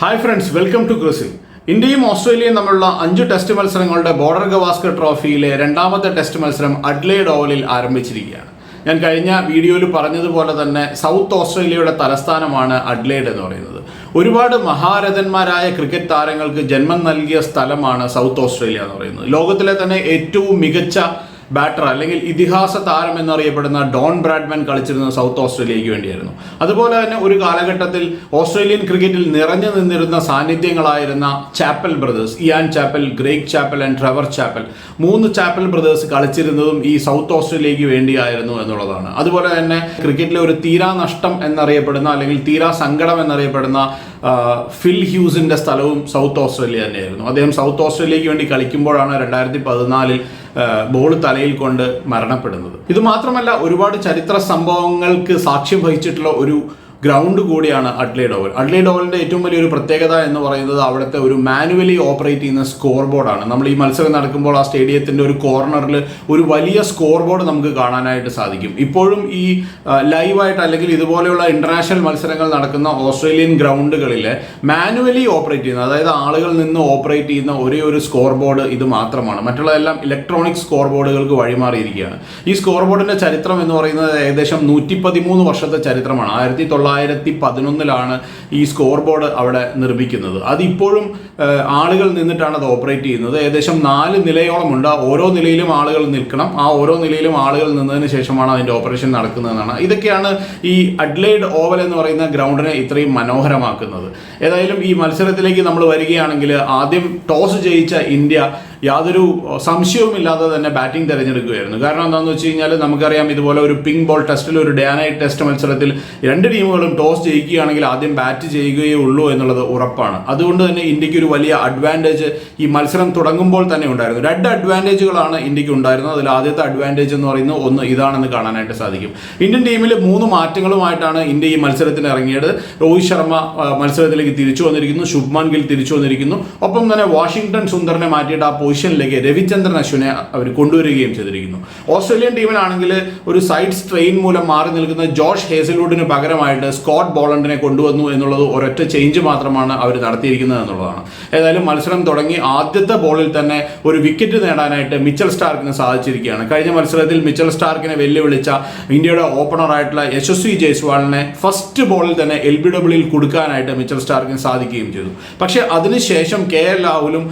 Hi friends welcome to ക്രിസിൽ ഇന്ത്യയും ഓസ്ട്രേലിയയും തമ്മിലുള്ള അഞ്ച് ടെസ്റ്റ് മത്സരങ്ങളുടെ ബോർഡർ ഗവാസ്കർ ട്രോഫിയിലെ രണ്ടാമത്തെ ടെസ്റ്റ് മത്സരം അഡ്ലേഡ് ഓവലിൽ ആരംഭിച്ചിരിക്കുകയാണ്. ഞാൻ കഴിഞ്ഞ വീഡിയോയിൽ പറഞ്ഞതുപോലെ തന്നെ സൗത്ത് ഓസ്ട്രേലിയയുടെ തലസ്ഥാനമാണ് അഡ്ലേഡ് എന്ന് പറയുന്നത്. ഒരുപാട് മഹാരഥന്മാരായ ക്രിക്കറ്റ് താരങ്ങൾക്ക് ജന്മം നൽകിയ സ്ഥലമാണ് സൗത്ത് ഓസ്ട്രേലിയ എന്ന് പറയുന്നത്. ലോകത്തിലെ തന്നെ ഏറ്റവും മികച്ച ബാറ്റർ അല്ലെങ്കിൽ ഇതിഹാസ താരം എന്നറിയപ്പെടുന്ന ഡോൺ ബ്രാഡ്മാൻ കളിച്ചിരുന്ന സൗത്ത് ഓസ്ട്രേലിയയ്ക്ക് വേണ്ടിയായിരുന്നു. അതുപോലെ തന്നെ ഒരു കാലഘട്ടത്തിൽ ഓസ്ട്രേലിയൻ ക്രിക്കറ്റിൽ നിറഞ്ഞു നിന്നിരുന്ന സാന്നിധ്യങ്ങളായിരുന്ന Chappell brothers Ian Chappell Greg Chappell and Trevor Chappell. മൂന്ന് ചാപ്പൽ ബ്രദേഴ്സ് കളിച്ചിരുന്നതും ഈ സൗത്ത് ഓസ്ട്രേലിയയ്ക്ക് വേണ്ടിയായിരുന്നു എന്നുള്ളതാണ്. അതുപോലെ തന്നെ ക്രിക്കറ്റിലെ ഒരു തീരാ നഷ്ടം എന്നറിയപ്പെടുന്ന അല്ലെങ്കിൽ തീരാ സങ്കടം എന്നറിയപ്പെടുന്ന ഫിൽ ഹ്യൂസിന്റെ സ്ഥലവും സൗത്ത് ഓസ്ട്രേലിയ തന്നെയായിരുന്നു. അദ്ദേഹം സൗത്ത് ഓസ്ട്രേലിയക്ക് വേണ്ടി കളിക്കുമ്പോഴാണ് രണ്ടായിരത്തി പതിനാലിൽ ബോൾ തലയിൽ കൊണ്ട് മരണപ്പെടുന്നത്. ഇത് മാത്രമല്ല ഒരുപാട് ചരിത്ര സംഭവങ്ങൾക്ക് സാക്ഷ്യം വഹിച്ചിട്ടുള്ള ഒരു ഗ്രൗണ്ട് കൂടിയാണ് അഡ്ലി ഓവൽ അഡ്ലി ഡോവലിന്റെ ഏറ്റവും വലിയൊരു പ്രത്യേകത എന്ന് പറയുന്നത് അവിടുത്തെ ഒരു മാനുവലി ഓപ്പറേറ്റ് ചെയ്യുന്ന സ്കോർ ബോർഡാണ് നമ്മൾ ഈ മത്സരം നടക്കുമ്പോൾ ആ സ്റ്റേഡിയത്തിന്റെ ഒരു കോർണറിൽ ഒരു വലിയ സ്കോർ ബോർഡ് നമുക്ക് കാണാനായിട്ട് സാധിക്കും. ഇപ്പോഴും ഈ ലൈവായിട്ട് അല്ലെങ്കിൽ ഇതുപോലെയുള്ള ഇന്റർനാഷണൽ മത്സരങ്ങൾ നടക്കുന്ന ഓസ്ട്രേലിയൻ ഗ്രൗണ്ടുകളിൽ മാനുവലി ഓപ്പറേറ്റ് ചെയ്യുന്ന അതായത് ആളുകൾ നിന്ന് ഓപ്പറേറ്റ് ചെയ്യുന്ന ഒരേ ഒരു സ്കോർ ബോർഡ് ഇത് മാത്രമാണ്. മറ്റുള്ളതെല്ലാം ഇലക്ട്രോണിക് സ്കോർ ബോർഡുകൾക്ക് വഴിമാറിയിരിക്കുകയാണ്. ഈ സ്കോർ ബോർഡിന്റെ ചരിത്രം എന്ന് പറയുന്നത് ഏകദേശം നൂറ്റി പതിമൂന്ന് വർഷത്തെ ചരിത്രമാണ്. ആയിരത്തി തൊള്ളായിരത്തി പതിനൊന്നിലാണ് ഈ സ്കോർ ബോർഡ് അവിടെ നിർമ്മിക്കുന്നത്. അതിപ്പോഴും ആളുകൾ നിന്നിട്ടാണ് അത് ഓപ്പറേറ്റ് ചെയ്യുന്നത്. ഏകദേശം നാല് നിലയോളം ഉണ്ട് ഓരോ നിലയിലും ആളുകൾ നിൽക്കണം. ആ ഓരോ നിലയിലും ആളുകൾ നിന്നതിന് ശേഷമാണ് അതിന്റെ ഓപ്പറേഷൻ നടക്കുന്നതെന്നാണ്. ഇതൊക്കെയാണ് ഈ അഡ്ലൈഡ് ഓവൽ എന്ന് പറയുന്ന ഗ്രൗണ്ടിനെ ഇത്രയും മനോഹരമാക്കുന്നത്. ഏതായാലും ഈ മത്സരത്തിലേക്ക് നമ്മൾ വരികയാണെങ്കിൽ ആദ്യം ടോസ് ജയിച്ച ഇന്ത്യ യാതൊരു സംശയവുമില്ലാതെ തന്നെ ബാറ്റിംഗ് തിരഞ്ഞെടുക്കുകയായിരുന്നു. കാരണം എന്താണെന്ന് വെച്ച് കഴിഞ്ഞാൽ നമുക്കറിയാം ഇതുപോലെ ഒരു പിങ്ക് ബോൾ ടെസ്റ്റിൽ ഒരു ഡേ നൈറ്റ് ടെസ്റ്റ് മത്സരത്തിൽ രണ്ട് ടീമുകളും ടോസ് ജയിക്കുകയാണെങ്കിൽ ആദ്യം ബാറ്റ് ചെയ്യുകയേ ഉള്ളൂ എന്നുള്ളത് ഉറപ്പാണ്. അതുകൊണ്ട് തന്നെ ഇന്ത്യയ്ക്ക് ഒരു വലിയ അഡ്വാന്റേജ് ഈ മത്സരം തുടങ്ങുമ്പോൾ തന്നെ ഉണ്ടായിരുന്നു. രണ്ട് അഡ്വാന്റേജുകളാണ് ഇന്ത്യയ്ക്ക് ഉണ്ടായിരുന്നത്. അതിൽ ആദ്യത്തെ അഡ്വാന്റേജ് എന്ന് പറയുന്നത് ഒന്ന് ഇതാണെന്ന് കാണാനായിട്ട് സാധിക്കും. ഇന്ത്യൻ ടീമിൽ മൂന്ന് മാറ്റങ്ങളുമായിട്ടാണ് ഇന്ത്യ ഈ മത്സരത്തിന് ഇറങ്ങിയത്. രോഹിത് ശർമ്മ മത്സരത്തിലേക്ക് തിരിച്ചു വന്നിരിക്കുന്നു. ശുഭ്മാൻ ഗിൽ തിരിച്ചു വന്നിരിക്കുന്നു. ഒപ്പം തന്നെ വാഷിംഗ്ടൺ സുന്ദറിനെ മാറ്റിയിട്ട് ആ പൊസിഷനിലേക്ക് രവിചന്ദ്രൻ അശ്വിനെ അവർ കൊണ്ടുവരികയും ചെയ്തിരിക്കുന്നു. ഓസ്ട്രേലിയൻ ടീമിലാണെങ്കിൽ ഒരു സൈഡ് സ്ട്രെയിൻ മൂലം മാറി നിൽക്കുന്ന ജോഷ് ഹേസൽവുഡിന് പകരമായിട്ട് സ്കോട്ട് ബോളണ്ടിനെ കൊണ്ടുവന്നു എന്നുള്ളത് ഒരൊറ്റ ചേഞ്ച് മാത്രമാണ് അവർ നടത്തിയിരിക്കുന്നത് എന്നുള്ളതാണ്. ഏതായാലും മത്സരം തുടങ്ങി ആദ്യത്തെ ബോളിൽ തന്നെ ഒരു വിക്കറ്റ് നേടാനായിട്ട് മിച്ചൽ സ്റ്റാർക്കിന് സാധിച്ചിരിക്കുകയാണ്. കഴിഞ്ഞ മത്സരത്തിൽ മിച്ചൽ സ്റ്റാർക്കിനെ വെല്ലുവിളിച്ച ഇന്ത്യയുടെ ഓപ്പണറായിട്ടുള്ള യശസ്വി ജയ്സ്വാളിനെ ഫസ്റ്റ് ബോളിൽ തന്നെ എൽ ബി ഡബ്ല്യൂയിൽ കൊടുക്കാനായിട്ട് മിച്ചൽ സ്റ്റാർക്കിന് സാധിക്കുകയും ചെയ്തു. പക്ഷേ അതിനുശേഷം കെ എൽ രാഹുലും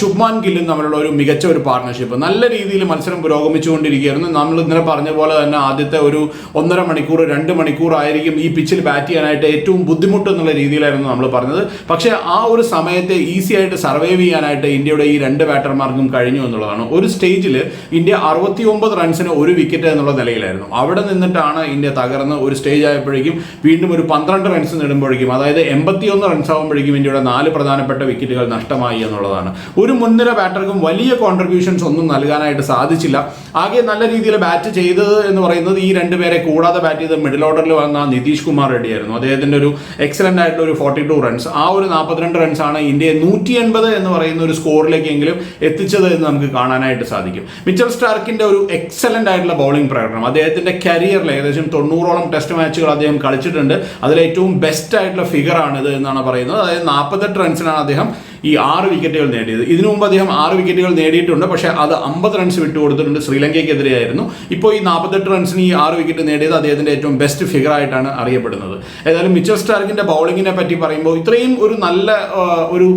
ശുഭ്മാൻ ഗില്ലും തമ്മിലുള്ള ഒരു മികച്ച ഒരു പാർട്ണർഷിപ്പ് നല്ല രീതിയിൽ മത്സരം പുരോഗമിച്ചുകൊണ്ടിരിക്കുകയായിരുന്നു. നമ്മൾ ഇന്നലെ പറഞ്ഞ പോലെ തന്നെ ആദ്യത്തെ ഒരു ഒന്നര മണിക്കൂർ രണ്ട് മണിക്കൂർ ആയിരിക്കും ഈ പിച്ചിൽ ബാറ്റ് ചെയ്യാനായിട്ട് ഏറ്റവും ബുദ്ധിമുട്ട് എന്നുള്ള രീതിയിലായിരുന്നു നമ്മൾ പറഞ്ഞത്. പക്ഷേ ആ ഒരു സമയത്തെ ഈസി ആയിട്ട് സർവൈവ് ചെയ്യാനായിട്ട് ഇന്ത്യയുടെ ഈ രണ്ട് ബാറ്റർമാർക്കും കഴിഞ്ഞു എന്നുള്ളതാണ്. ഒരു സ്റ്റേജിൽ ഇന്ത്യ അറുപത്തി ഒമ്പത് റൺസിന് ഒരു വിക്കറ്റ് എന്നുള്ള നിലയിലായിരുന്നു. അവിടെ നിന്നിട്ടാണ് ഇന്ത്യ തകർന്ന് ഒരു സ്റ്റേജ് ആയപ്പോഴേക്കും വീണ്ടും ഒരു പന്ത്രണ്ട് റൺസ് നേടുമ്പോഴേക്കും അതായത് എൺപത്തിയൊന്ന് റൺസ് ആകുമ്പോഴേക്കും ഇന്ത്യയുടെ നാല് പ്രധാനപ്പെട്ട വിക്കറ്റുകൾ നഷ്ടമായി എന്നുള്ളതാണ്. ഒരു മുൻനിര ബാറ്റർക്കും വലിയ കോൺട്രിബ്യൂഷൻസ് ഒന്നും നൽകാനായിട്ട് സാധിച്ചില്ല. ആകെ നല്ല രീതിയിൽ ബാറ്റ് ചെയ്തത് എന്ന് പറയുന്നത് ഈ രണ്ടുപേരെ കൂടാതെ ബാറ്റ് ചെയ്ത് മിഡിൽ ഓർഡറിൽ വന്ന നിതീഷ് കുമാർ റെഡ്ഡി ആയിരുന്നു അദ്ദേഹത്തിന്റെ ഒരു എക്സലന്റ് ആയിട്ടുള്ള ഒരു ഫോർട്ടി ടു റൺസ് ആ ഒരു നാൽപ്പത്തിരണ്ട് റൺസ് ആണ് ഇന്ത്യയെ നൂറ്റി എൺപത് എന്ന് പറയുന്ന ഒരു സ്കോറിലേക്കെങ്കിലും എത്തിച്ചത് എന്ന് നമുക്ക് കാണാനായിട്ട് സാധിക്കും. മിച്ചൽ സ്റ്റാർക്കിന്റെ ഒരു എക്സലന്റ് ആയിട്ടുള്ള ബൗളിംഗ് പ്രകടനം. അദ്ദേഹത്തിന്റെ കരിയറിൽ ഏകദേശം തൊണ്ണൂറോളം ടെസ്റ്റ് മാച്ചുകൾ അദ്ദേഹം കളിച്ചിട്ടുണ്ട്. അതിൽ ഏറ്റവും ബെസ്റ്റ് ആയിട്ടുള്ള ഫിഗർ ഇത് എന്നാണ് പറയുന്നത്. അതായത് നാൽപ്പത്തെട്ട് റൺസിനാണ് അദ്ദേഹം ഈ ആറ് വിക്കറ്റുകൾ നേടിയത്. ഇതിനു മുമ്പ് അദ്ദേഹം ആറ് വിക്കറ്റുകൾ നേടിയിട്ടുണ്ട്. പക്ഷേ അത് അമ്പത് റൺസ് വിട്ടുകൊടുത്തിട്ടുണ്ട് ശ്രീലങ്കയ്ക്കെതിരെയായിരുന്നു. ഇപ്പോൾ ഈ നാൽപ്പത്തെട്ട് റൺസിന് ഈ ആറ് വിക്കറ്റ് നേടിയത് അദ്ദേഹത്തിന്റെ ഏറ്റവും ബെസ്റ്റ് ഫിഗർ ആയിട്ടാണ് അറിയപ്പെടുന്നത്. ഏതായാലും മിച്ചൽ സ്റ്റാർക്കിന്റെ ബൗളിങ്ങിനെ പറ്റി പറയുമ്പോൾ ഇത്രയും ഒരു നല്ല ഒരു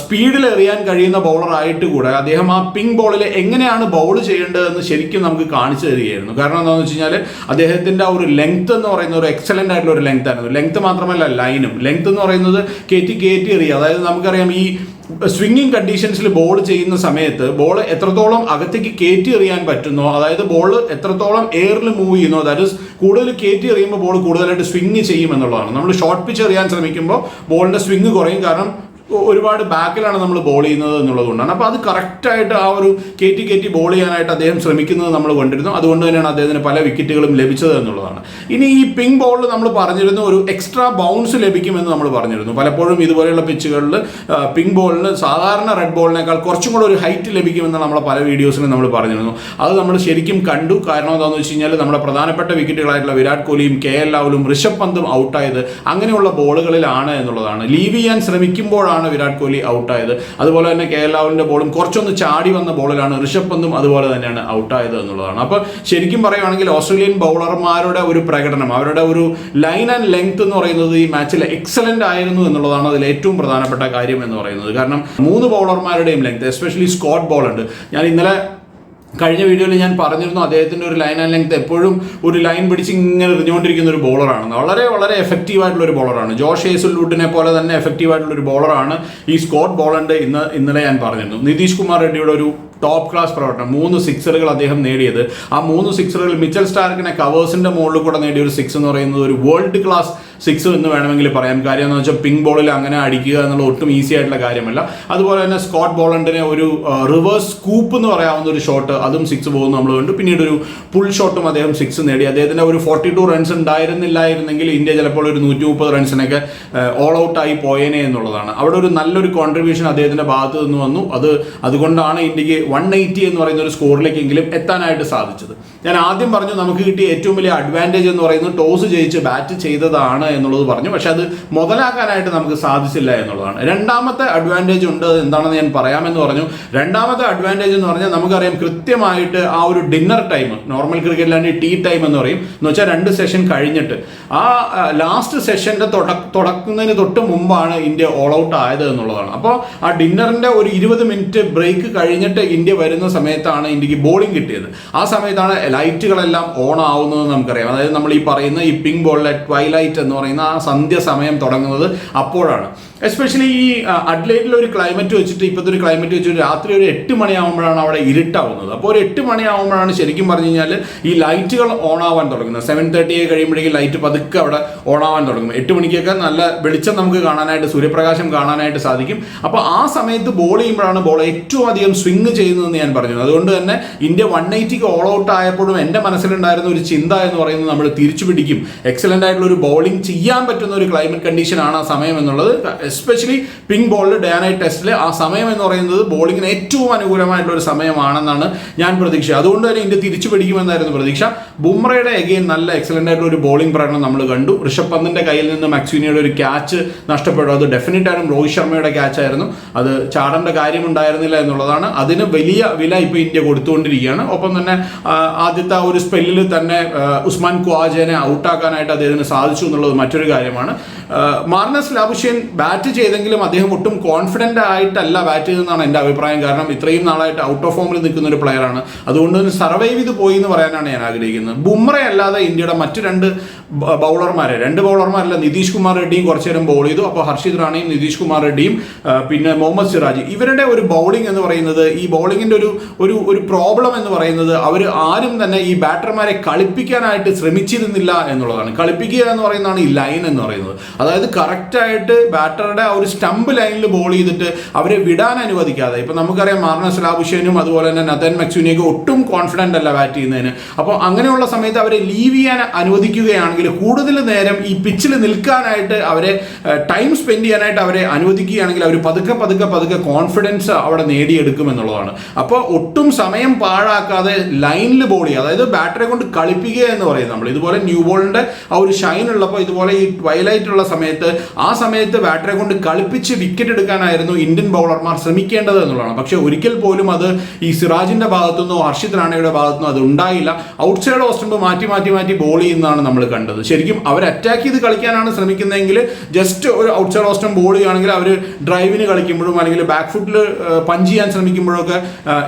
സ്പീഡിൽ എറിയാൻ കഴിയുന്ന ബൗളർ ആയിട്ട് കൂടെ അദ്ദേഹം ആ പിങ്ക് ബോളിൽ എങ്ങനെയാണ് ബൗൾ ചെയ്യേണ്ടതെന്ന് ശരിക്കും നമുക്ക് കാണിച്ചു തരികയായിരുന്നു. കാരണം എന്താണെന്ന് വെച്ച് കഴിഞ്ഞാൽ അദ്ദേഹത്തിന്റെ ആ ഒരു ലെങ്ത് എന്ന് പറയുന്ന ഒരു എക്സലന്റ് ആയിട്ടുള്ള ഒരു ലെങ്ത് ആയിരുന്നു. ലെങ്ത് മാത്രമല്ല ലൈനും ലെങ്ത് എന്ന് പറയുന്നത് കയറ്റി കയറ്റി എറിയുക. അതായത് നമുക്കറിയാം ഈ സ്വിംഗിങ് കണ്ടീഷൻസിൽ ബോൾ ചെയ്യുന്ന സമയത്ത് ബോൾ എത്രത്തോളം അകത്തേക്ക് കയറ്റി എറിയാൻ പറ്റുന്നോ അതായത് ബോൾ എത്രത്തോളം എയറിൽ മൂവ് ചെയ്യുന്നോ ഇസ് കൂടുതൽ കയറ്റി എറിയുമ്പോൾ ബോൾ കൂടുതലായിട്ട് സ്വിങ് ചെയ്യും എന്നുള്ളതാണ്. നമ്മൾ ഷോർട്ട് പിച്ച് എറിയാൻ ശ്രമിക്കുമ്പോൾ ബോളിന്റെ സ്വിംഗ് കുറയും. കാരണം ഒരുപാട് ബാക്കിലാണ് നമ്മൾ ബോൾ ചെയ്യുന്നത് എന്നുള്ളതുകൊണ്ടാണ്. അപ്പോൾ അത് കറക്റ്റായിട്ട് ആ ഒരു കയറ്റി കയറ്റി ബോൾ ചെയ്യാനായിട്ട് അദ്ദേഹം ശ്രമിക്കുന്നത് നമ്മൾ കണ്ടിരുന്നു. അതുകൊണ്ട് തന്നെയാണ് അദ്ദേഹത്തിന് പല വിക്കറ്റുകളും ലഭിച്ചത് എന്നുള്ളതാണ്. ഇനി ഈ പിങ് ബോളിൽ നമ്മൾ പറഞ്ഞിരുന്നു ഒരു എക്സ്ട്രാ ബൗൺസ് ലഭിക്കുമെന്ന് നമ്മൾ പറഞ്ഞിരുന്നു. പലപ്പോഴും ഇതുപോലെയുള്ള പിച്ചുകളിൽ പിങ് ബോളിന് സാധാരണ റെഡ് ബോളിനേക്കാൾ കുറച്ചും കൂടെ ഒരു ഹൈറ്റ് ലഭിക്കുമെന്ന് നമ്മളെ പല വീഡിയോസിലും നമ്മൾ പറഞ്ഞിരുന്നു. അത് നമ്മൾ ശരിക്കും കണ്ടു. കാരണം എന്താണെന്ന് വെച്ച് കഴിഞ്ഞാൽ നമ്മുടെ പ്രധാനപ്പെട്ട വിക്കറ്റുകളായിട്ടുള്ള വിരാട് കോഹ്ലിയും കെ എൽ രാഹുലും ഋഷഭ് പന്തും ഔട്ടായത് അങ്ങനെയുള്ള ബോളുകളിലാണ് എന്നുള്ളതാണ്. ലീവ് ചെയ്യാൻ ശ്രമിക്കുമ്പോഴാണ് വിരാട് കോഹ്ലി ഔട്ടായത്. അതുപോലെ തന്നെ കെ എൽ രാഹുലിന്റെ ബോളും കുറച്ചൊന്ന് ചാടി വന്ന ബോളിലാണ് ഋഷഭ് പന്തും അതുപോലെ തന്നെയാണ് ഔട്ടായത് എന്നുള്ളതാണ്. അപ്പോൾ ശരിക്കും പറയുകയാണെങ്കിൽ ഓസ്ട്രേലിയൻ ബൗളർമാരുടെ ഒരു പ്രകടനം അവരുടെ ഒരു ലൈൻ ആൻഡ് ലെങ്ത് എന്ന് പറയുന്നത് ഈ മാച്ചിൽ എക്സലന്റ് ആയിരുന്നു എന്നുള്ളതാണ് അതിൽ ഏറ്റവും പ്രധാനപ്പെട്ട കാര്യം എന്ന് പറയുന്നത്. കാരണം മൂന്ന് ബൗളർമാരുടെയും ലെങ്ത് എസ്പെഷ്യലി സ്കോട്ട് ബോൾ ഉണ്ട് ഞാൻ ഇന്നലെ കഴിഞ്ഞ വീഡിയോയിൽ ഞാൻ പറഞ്ഞിരുന്നു അദ്ദേഹത്തിന്റെ ഒരു ലൈൻ ആൻഡ് ലെങ്ത് എപ്പോഴും ഒരു ലൈൻ പിടിച്ച് ഇങ്ങനെ എറിഞ്ഞുകൊണ്ടിരിക്കുന്ന ഒരു ബോളറാണ് വളരെ വളരെ എഫക്റ്റീവ് ആയിട്ടുള്ള ഒരു ബോളറാണ് ജോഷ് ഏസുലൂട്ടിനെ പോലെ തന്നെ എഫക്റ്റീവ് ആയിട്ടുള്ള ഒരു ബോളറാണ് ഈ സ്കോട്ട് ബോളണ്ട് ഇന്ന് ഇന്നലെ ഞാൻ പറഞ്ഞിരുന്നു. നിതീഷ് കുമാർ റെഡ്ഡിയുടെ ഒരു ടോപ്പ് ക്ലാസ് പ്രവർത്തനം. മൂന്ന് സിക്സറുകൾ അദ്ദേഹം നേടിയത്. ആ മൂന്ന് സിക്സറുകൾ മിച്ചൽ സ്റ്റാർക്കിനെ കവേഴ്സിന്റെ മുകളിൽ കൂടെ നേടിയ ഒരു സിക്സ് എന്ന് പറയുന്നത് ഒരു വേൾഡ് ക്ലാസ് സിക്സ് എന്ന് വേണമെങ്കിൽ പറയാം. കാര്യം എന്ന് വെച്ചാൽ പിങ്ക് ബോളിൽ അങ്ങനെ അടിക്കുക എന്നുള്ള ഒട്ടും ഈസി ആയിട്ടുള്ള കാര്യമല്ല. അതുപോലെ തന്നെ സ്കോട്ട് ബോളണ്ടിനെ ഒരു റിവേഴ്സ് സ്കൂപ്പ് എന്ന് പറയാവുന്ന ഒരു ഷോട്ട് അതും സിക്സ് പോകുന്നു നമ്മൾ കണ്ടു. പിന്നീട് ഒരു പുൾ ഷോട്ടും അദ്ദേഹം സിക്സ് നേടി. അദ്ദേഹത്തിന്റെ ഒരു ഫോർട്ടി ടു റൺസ് ഉണ്ടായിരുന്നില്ലായിരുന്നെങ്കിൽ ഇന്ത്യ ചിലപ്പോൾ ഒരു നൂറ്റി മുപ്പത് റൺസിനൊക്കെ ഓൾ ഔട്ട് ആയി പോയേനെ എന്നുള്ളതാണ്. അവിടെ ഒരു നല്ലൊരു കോൺട്രിബ്യൂഷൻ അദ്ദേഹത്തിന്റെ ഭാഗത്ത് നിന്ന് വന്നു. അത് അതുകൊണ്ടാണ് ഇന്ത്യയ്ക്ക് വൺ എയ്റ്റി എന്ന് പറയുന്ന ഒരു സ്കോറിലേക്കെങ്കിലും എത്താനായിട്ട് സാധിച്ചത്. ഞാൻ ആദ്യം പറഞ്ഞു നമുക്ക് കിട്ടിയ ഏറ്റവും വലിയ അഡ്വാന്റേജ് എന്ന് പറയുന്നത് ടോസ് ജയിച്ച് ബാറ്റ് ചെയ്തതാണ് എന്നുള്ളത് പറഞ്ഞു. പക്ഷെ അത് മുതലാക്കാനായിട്ട് നമുക്ക് സാധിച്ചില്ല എന്നുള്ളതാണ്. രണ്ടാമത്തെ അഡ്വാന്റേജ് ഉണ്ട്. എന്താണെന്ന് ഞാൻ പറയാമെന്ന് പറഞ്ഞു. രണ്ടാമത്തെ അഡ്വാന്റേജ് എന്ന് പറഞ്ഞാൽ നമുക്കറിയാം കൃത്യമായിട്ട് ആ ഒരു ഡിന്നർ ടൈം നോർമൽ ക്രിക്കറ്റിലാണ് ടീ ടൈം എന്ന് പറയും. എന്ന് വെച്ചാൽ രണ്ട് സെഷൻ കഴിഞ്ഞിട്ട്. ആ ലാസ്റ്റ് സെഷന്റെ തുടക്കുന്നതിന് തൊട്ട് മുമ്പാണ് ഇന്ത്യ ഓൾ ഔട്ട് ആയത് എന്നുള്ളതാണ്. അപ്പോൾ ആ ഡിന്നറിന്റെ ഒരു ഇരുപത് മിനിറ്റ് ബ്രേക്ക് കഴിഞ്ഞിട്ട് ഇന്ത്യ വരുന്ന സമയത്താണ് ഇന്ത്യയ്ക്ക് ബോളിംഗ് കിട്ടിയത്. ആ സമയത്താണ് ലൈറ്റുകളെല്ലാം ഓൺ ആവുന്നത് നമുക്കറിയാം. അതായത് നമ്മൾ ഈ പറയുന്ന ഈ പിങ്ക് ബോളിലെ ട്വൈലൈറ്റ് എന്ന് പറയുന്ന ആ സന്ധ്യ സമയം തുടങ്ങുന്നത് അപ്പോഴാണ്. എസ്പെഷ്യലി ഈ അഡ്ലൈറ്റിലെ ഒരു ക്ലൈമറ്റ് വെച്ചിട്ട് ഇപ്പോഴത്തെ ഒരു ക്ലൈമറ്റ് വെച്ചിട്ട് രാത്രി ഒരു എട്ട് മണിയാകുമ്പോഴാണ് അവിടെ ഇരുട്ടാവുന്നത്. അപ്പോൾ ഒരു എട്ട് മണിയാകുമ്പോഴാണ് ശരിക്കും പറഞ്ഞു കഴിഞ്ഞാൽ ഈ ലൈറ്റുകൾ ഓൺ ആവാൻ തുടങ്ങുന്നത് സെവൻ തേർട്ടി കഴിയുമ്പോഴേക്കും ലൈറ്റ് പതുക്കെ അവിടെ ഓൺ ആവാൻ തുടങ്ങും. എട്ട് മണിക്കൊക്കെ നല്ല വെളിച്ചം നമുക്ക് കാണാനായിട്ട് സൂര്യപ്രകാശം കാണാനായിട്ട് സാധിക്കും. അപ്പോൾ ആ സമയത്ത് ബോൾ ചെയ്യുമ്പോഴാണ് ബോൾ ഏറ്റവും അധികം സ്വിങ് ചെയ്യുന്നതെന്ന് ഞാൻ പറഞ്ഞു അതുകൊണ്ട് തന്നെ ഇന്ത്യ വൺ എയ്റ്റിക്ക് ഓൾ ഔട്ട് ആയപ്പോഴും എന്റെ മനസ്സിലുണ്ടായിരുന്ന ഒരു ചിന്ത എന്ന് പറയുന്നത് നമ്മൾ തിരിച്ചു പിടിക്കും. എക്സലന്റ് ആയിട്ടുള്ള ഒരു ബോളിംഗ് ചെയ്യാൻ പറ്റുന്ന ഒരു ക്ലൈമറ്റ് കണ്ടീഷനാണ് ആ സമയം എന്നുള്ളത്. എസ്പെഷ്യലി പിങ്ക് ബോളിൽ ഡേ നൈറ്റ് ടെസ്റ്റിൽ ആ സമയം എന്ന് പറയുന്നത് ബോളിങ്ങിന് ഏറ്റവും അനുകൂലമായിട്ടുള്ള ഒരു സമയമാണെന്നാണ് ഞാൻ പ്രതീക്ഷ. അതുകൊണ്ട് തന്നെ ഇന്ത്യ തിരിച്ചു പിടിക്കുമെന്നായിരുന്നു പ്രതീക്ഷ. ബുംറയുടെ എഗെയിൻ നല്ല എക്സലന്റ് ആയിട്ടുള്ള ഒരു ബോളിംഗ് പ്രകടനം നമ്മൾ കണ്ടു. ഋഷഭ് പന്തിന്റെ കയ്യിൽ നിന്ന് മാക്സിനിയുടെ ഒരു ക്യാച്ച് നഷ്ടപ്പെട്ടു. അത് ഡെഫിനറ്റ് ആയിട്ടും രോഹിത് ശർമ്മയുടെ ക്യാച്ച് ആയിരുന്നു. അത് ചാടേണ്ട കാര്യം ഉണ്ടായിരുന്നില്ല എന്നുള്ളതാണ്. അതിന് വലിയ വില ഇപ്പോൾ ഇന്ത്യ കൊടുത്തുകൊണ്ടിരിക്കുകയാണ്. ഒപ്പം തന്നെ ആദ്യത്തെ ആ ഒരു സ്പെല്ലിൽ തന്നെ ഉസ്മാൻ ക്വാജനെ ഔട്ടാക്കാനായിട്ട് അദ്ദേഹത്തിന് സാധിച്ചു എന്നുള്ളത് മറ്റൊരു കാര്യമാണ്. മാർണസ് ലാബുഷ്യൻ ബാറ്റ് ചെയ്തെങ്കിലും അദ്ദേഹം ഒട്ടും കോൺഫിഡന്റ് ആയിട്ടല്ല ബാറ്റ് ചെയ്തെന്നാണ് എന്റെ അഭിപ്രായം. കാരണം ഇത്രയും നാളായിട്ട് ഔട്ട് ഓഫ് ഫോമിൽ നിൽക്കുന്ന ഒരു പ്ലെയറാണ് അതുകൊണ്ട് സർവൈവ് ചെയ്ത് പോയി എന്ന് പറയാനാണ് ഞാൻ ആഗ്രഹിക്കുന്നത്. ബുംറ അല്ലാതെ ഇന്ത്യയുടെ മറ്റു രണ്ട് ബൗളർമാരെ. രണ്ട് ബൗളർമാരല്ല നിതീഷ് കുമാർ റെഡ്ഡിയും കുറച്ചു നേരം ബോൾ ചെയ്തു. അപ്പോൾ ഹർഷിത് റാണയും നിതീഷ് കുമാർ റെഡ്ഡിയും പിന്നെ മുഹമ്മദ് സിറാജ്. ഇവരുടെ ഒരു ബൗളിംഗ് എന്ന് പറയുന്നത് ഈ ബൗളിങ്ങിന്റെ ഒരു ഒരു ഒരു പ്രോബ്ലം എന്ന് പറയുന്നത് അവർ ആരും തന്നെ ഈ ബാറ്റർമാരെ കളിപ്പിക്കാനായിട്ട് ശ്രമിച്ചിരുന്നില്ല എന്നുള്ളതാണ്. കളിപ്പിക്കുക എന്ന് പറയുന്നതാണ് ഈ ലൈൻ എന്ന് പറയുന്നത്. അതായത് കറക്റ്റായിട്ട് ബാറ്ററുടെ ആ ഒരു സ്റ്റംപ് ലൈനിൽ ബോൾ ചെയ്തിട്ട് അവരെ വിടാൻ അനുവദിക്കാതെ. ഇപ്പം നമുക്കറിയാം മാർണസ് ലാബുഷേനും അതുപോലെ തന്നെ നതൻ മെക്സുനിയൊക്കെ ഒട്ടും കോൺഫിഡന്റ് അല്ല ബാറ്റ് ചെയ്യുന്നതിന്. അപ്പോൾ അങ്ങനെയുള്ള സമയത്ത് അവരെ ലീവ് ചെയ്യാൻ അനുവദിക്കുകയാണെങ്കിൽ കൂടുതൽ നേരം ഈ പിച്ചിൽ നിൽക്കാനായിട്ട് അവരെ ടൈം സ്പെൻഡ് ചെയ്യാനായിട്ട് അവരെ അനുവദിക്കുകയാണെങ്കിൽ അവർ പതുക്കെ പതുക്കെ പതുക്കെ കോൺഫിഡൻസ് അവിടെ നേടിയെടുക്കും എന്നുള്ളതാണ്. അപ്പോൾ ഒട്ടും സമയം പാഴാക്കാതെ ലൈനിൽ ബോൾ ചെയ്യുക. അതായത് ബാറ്ററെ കൊണ്ട് കളിപ്പിക്കുക എന്ന് പറയുന്നത് നമ്മൾ. ഇതുപോലെ ന്യൂ ബോളിന്റെ ആ ഒരു ഷൈൻ ഉള്ളപ്പോൾ ഇതുപോലെ ഈ ട്വൈലൈറ്റ് ഉള്ള സമയത്ത് ആ സമയത്ത് ബാറ്ററെ കൊണ്ട് കളിപ്പിച്ച് വിക്കറ്റ് എടുക്കാനായിരുന്നു ഇന്ത്യൻ ബൗളർമാർ ശ്രമിക്കേണ്ടത് എന്നുള്ളതാണ്. പക്ഷേ ഒരിക്കൽ പോലും അത് ഈ സിറാജിന്റെ ഭാഗത്തുനിന്നോ ഹർഷിത് റാണയുടെ ഭാഗത്തുനിന്നോ അത് ഉണ്ടായില്ല. ഔട്ട് സൈഡ് ഓസ്റ്റംപ് മാറ്റി മാറ്റി മാറ്റി ബോൾ ചെയ്യുന്നതാണ് നമ്മൾ കണ്ടത്. ശരിക്കും അവർ അറ്റാക്ക് ചെയ്ത് കളിക്കാനാണ് ശ്രമിക്കുന്നതെങ്കിൽ ജസ്റ്റ് ഒരു ഔട്ട് സൈഡ് ഓസ്റ്റം ബോൾ ചെയ്യുകയാണെങ്കിൽ അവർ ഡ്രൈവിന് കളിക്കുമ്പോഴും അല്ലെങ്കിൽ ബാക്ക് ഫുട്ടിൽ പഞ്ച് ചെയ്യാൻ ശ്രമിക്കുമ്പോഴൊക്കെ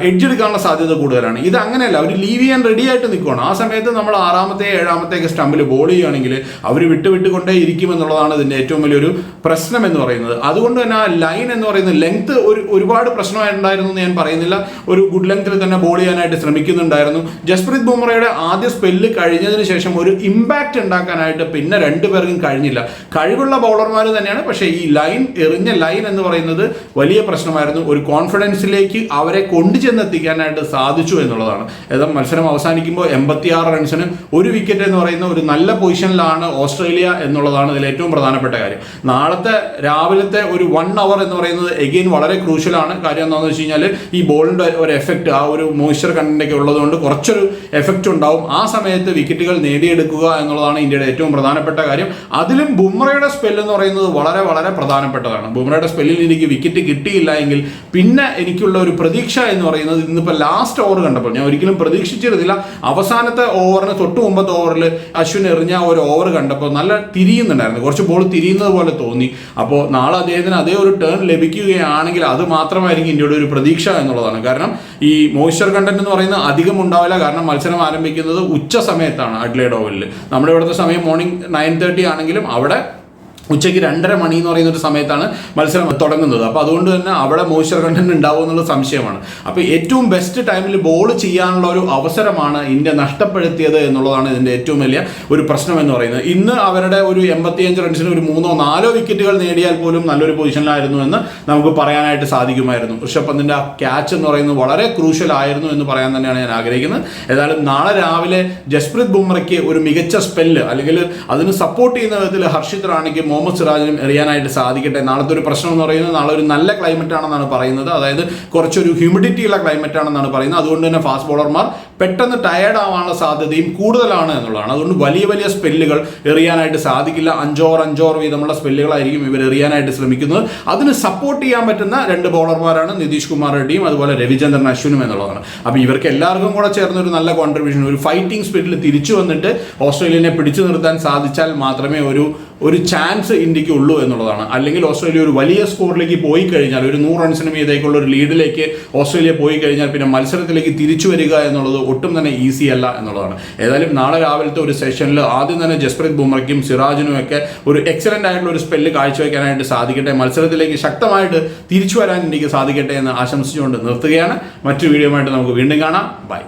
എഡ്ജ് എടുക്കാനുള്ള സാധ്യത കൂടുതലാണ്. ഇത് അങ്ങനെയല്ല. അവർ ലീവ് ചെയ്യാൻ റെഡി ആയിട്ട് നിൽക്കുകയാണ് ആ സമയത്ത് നമ്മൾ ആറാമത്തെ ഏഴാമത്തെ ഒക്കെ സ്റ്റമ്പിൽ ബോൾ ചെയ്യുകയാണെങ്കിൽ അവർ വിട്ട് വിട്ടുകൊണ്ടേ ഇരിക്കും എന്നുള്ളതാണ് ഇതിന്റെ ഏറ്റവും വലിയൊരു പ്രശ്നം എന്ന് പറയുന്നത്. അതുകൊണ്ട് തന്നെ ആ ലൈൻ എന്ന് പറയുന്നത് ലെങ്ത് ഒരു ഒരുപാട് പ്രശ്നമായിട്ടുണ്ടായിരുന്നു എന്ന് ഞാൻ പറയുന്നില്ല. ഒരു ഗുഡ് ലെങ്ത്തിൽ തന്നെ ബോൾ ചെയ്യാനായിട്ട് ശ്രമിക്കുന്നുണ്ടായിരുന്നു. ജസ്പ്രീത് ബുംറയുടെ ആദ്യ സ്പെല്ല് കഴിഞ്ഞതിന് ശേഷം ഒരു ഇമ്പാക്റ്റ് ഉണ്ടാക്കാനായിട്ട് പിന്നെ രണ്ടുപേർക്കും കഴിഞ്ഞില്ല. കഴിവുള്ള ബൗളർമാർ തന്നെയാണ്. പക്ഷേ ഈ ലൈൻ എറിഞ്ഞ ലൈൻ എന്ന് പറയുന്നത് വലിയ പ്രശ്നമായിരുന്നു. ഒരു കോൺഫിഡൻസിലേക്ക് അവരെ കൊണ്ടുചെന്നെത്തിക്കാനായിട്ട് സാധിച്ചു എന്നുള്ളതാണ്. ഏതാ മത്സരം അവസാനിക്കുമ്പോൾ എൺപത്തിയാറ് റൺസിന് ഒരു വിക്കറ്റ് എന്ന് പറയുന്ന ഒരു നല്ല പൊസിഷനിലാണ് ഓസ്ട്രേലിയ എന്നുള്ളതാണ് ഇതിൽ ഏറ്റവും പ്രധാനപ്പെട്ട കാര്യം. നാളത്തെ രാവിലത്തെ ഒരു വൺ അവർ എന്ന് പറയുന്നത് എഗെയിൻ വളരെ ക്രൂഷ്യലാണ് കാര്യം എന്താണെന്ന് വെച്ച് കഴിഞ്ഞാൽ ഈ ബോളിന്റെ ഒരു എഫക്റ്റ് ആ ഒരു മോയ്സ്ചർ കണ്ടന്റൊക്കെ ഉള്ളതുകൊണ്ട് കുറച്ചൊരു എഫക്റ്റ് ഉണ്ടാവും. ആ സമയത്ത് വിക്കറ്റുകൾ നേടിയെടുക്കുക എന്നുള്ളതാണ് ഇന്ത്യയുടെ ഏറ്റവും പ്രധാനപ്പെട്ട കാര്യം. അതിലും ബുംറയുടെ സ്പെല്ല് എന്ന് പറയുന്നത് വളരെ വളരെ പ്രധാനപ്പെട്ടതാണ്. ബുംറയുടെ സ്പെല്ലിൽ എനിക്ക് വിക്കറ്റ് കിട്ടിയില്ല എങ്കിൽ പിന്നെ എനിക്കുള്ള ഒരു പ്രതീക്ഷ എന്ന് പറയുന്നത് ഇന്നിപ്പോൾ ലാസ്റ്റ് ഓവർ കണ്ടപ്പോൾ. ഞാൻ ഒരിക്കലും പ്രതീക്ഷിച്ചിരുന്നില്ല. അവസാനത്തെ ഓവറിന് തൊട്ട് മുമ്പത്തെ ഓവറിൽ അശ്വിൻ എറിഞ്ഞ ഒരു ഓവർ കണ്ടപ്പോൾ നല്ല തിരിയുന്നുണ്ടായിരുന്നു. കുറച്ച് ബോൾ തിരിയുന്നത് പോലെ തോന്നി. അപ്പോൾ നാളെ അദ്ദേഹത്തിന് അതേ ഒരു ടേൺ ലഭിക്കുകയാണെങ്കിൽ അത് മാത്രമായിരിക്കും ഇന്ത്യയുടെ ഒരു പ്രതീക്ഷ എന്നുള്ളതാണ്. കാരണം ഈ മോയ്സ്ചർ കണ്ടന്റ് എന്ന് പറയുന്നത് അധികം ഉണ്ടാവില്ല. കാരണം മത്സരം ആരംഭിക്കുന്നത് ഉച്ച സമയത്താണ് അഡ്ലേഡ് ഓവലിൽ നമ്മുടെ ഇവിടുത്തെ സമയം മോർണിംഗ് നയൻ തേർട്ടി ആണെങ്കിലും അവിടെ ഉച്ചയ്ക്ക് രണ്ടര മണി എന്ന് പറയുന്ന ഒരു സമയത്താണ് മത്സരം തുടങ്ങുന്നത്. അപ്പോൾ അതുകൊണ്ട് തന്നെ അവിടെ മോയ്സ്ചർ കണ്ടന്റ് ഉണ്ടാവും എന്നുള്ള സംശയമാണ്. അപ്പോൾ ഏറ്റവും ബെസ്റ്റ് ടൈമിൽ ബോൾ ചെയ്യാനുള്ള ഒരു അവസരമാണ് ഇന്ത്യ നഷ്ടപ്പെടുത്തിയത് എന്നുള്ളതാണ് ഇതിന്റെ ഏറ്റവും വലിയ ഒരു പ്രശ്നം എന്ന് പറയുന്നത്. ഇന്ന് അവരുടെ ഒരു എൺപത്തിയഞ്ച് റൺസിന് ഒരു മൂന്നോ നാലോ വിക്കറ്റുകൾ നേടിയാൽ പോലും നല്ലൊരു പൊസിഷനിലായിരുന്നു എന്ന് നമുക്ക് പറയാനായിട്ട് സാധിക്കുമായിരുന്നു. ഋഷഭ് പന്തിന്റെ ആ ക്യാച്ച് എന്ന് പറയുന്നത് വളരെ ക്രൂഷ്യൽ ആയിരുന്നു എന്ന് പറയാൻ തന്നെയാണ് ഞാൻ ആഗ്രഹിക്കുന്നത്. ഏതായാലും നാളെ രാവിലെ ജസ്പ്രീത് ബുംറയ്ക്ക് ഒരു മികച്ച സ്പെല്ല് അല്ലെങ്കിൽ അതിന് സപ്പോർട്ട് ചെയ്യുന്ന വിധത്തിൽ ഹർഷിത് റാണിക്ക് മുഹമ്മദ് സിറാജിനും എറിയാനായിട്ട് സാധിക്കട്ടെ. നാളത്തെ ഒരു പ്രശ്നം എന്ന് പറയുന്നത് നാളെ ഒരു നല്ല ക്ലൈമറ്റ് ആണെന്നാണ് പറയുന്നത്. അതായത് കുറച്ചൊരു ഹ്യൂമിഡിറ്റി ഉള്ള ക്ലൈമറ്റ് ആണെന്നാണ് പറയുന്നത്. അതുകൊണ്ട് തന്നെ ഫാസ്റ്റ് ബോളർമാർ പെട്ടെന്ന് ടയേർഡ് ആവാനുള്ള സാധ്യതയും കൂടുതലാണ് എന്നുള്ളതാണ്. അതുകൊണ്ട് വലിയ വലിയ സ്പെല്ലുകൾ എറിയാനായിട്ട് സാധിക്കില്ല. അഞ്ചോർ അഞ്ചോർ വീതമുള്ള സ്പെല്ലുകളായിരിക്കും ഇവർ എറിയാനായിട്ട് ശ്രമിക്കുന്നത്. അതിന് സപ്പോർട്ട് ചെയ്യാൻ പറ്റുന്ന രണ്ട് ബോളർമാരാണ് നിതീഷ് കുമാർ റെഡ്ഡിയും അതുപോലെ രവിചന്ദ്രൻ അശ്വിനും എന്നുള്ളതാണ്. അപ്പോൾ ഇവർക്ക് എല്ലാവർക്കും കൂടെ ചേർന്ന് ഒരു നല്ല കോൺട്രിബ്യൂഷൻ ഒരു ഫൈറ്റിംഗ് സ്പിരിറ്റിൽ തിരിച്ചു വന്നിട്ട് ഓസ്ട്രേലിയനെ പിടിച്ചു നിർത്താൻ സാധിച്ചാൽ മാത്രമേ ഒരു ഒരു ചാൻസ് ഇന്ത്യയ്ക്ക് ഉള്ളൂ എന്നുള്ളതാണ്. അല്ലെങ്കിൽ ഓസ്ട്രേലിയ ഒരു വലിയ സ്കോറിലേക്ക് പോയി കഴിഞ്ഞാൽ ഒരു നൂറ് റൺസിന് മീതേക്കുള്ള ഒരു ലീഡിലേക്ക് ഓസ്ട്രേലിയ പോയി കഴിഞ്ഞാൽ പിന്നെ മത്സരത്തിലേക്ക് തിരിച്ചു വരിക എന്നുള്ളത് ഒട്ടും തന്നെ ഈസി അല്ല എന്നുള്ളതാണ്. ഏതായാലും നാളെ രാവിലത്തെ ഒരു സെഷനിൽ ആദ്യം തന്നെ ജസ്പ്രീത് ബുമ്രയ്ക്കും സിറാജിനും ഒക്കെ ഒരു എക്സലന്റ് ആയിട്ടുള്ള ഒരു സ്പെല്ല് കാഴ്ചവെക്കാനായിട്ട് സാധിക്കട്ടെ. മത്സരത്തിലേക്ക് ശക്തമായിട്ട് തിരിച്ചു വരാൻ ഇന്ത്യയ്ക്ക് സാധിക്കട്ടെ എന്ന് ആശംസിച്ചുകൊണ്ട് നിർത്തുകയാണ്. മറ്റു വീഡിയോ നമുക്ക് വീണ്ടും കാണാം. ബൈ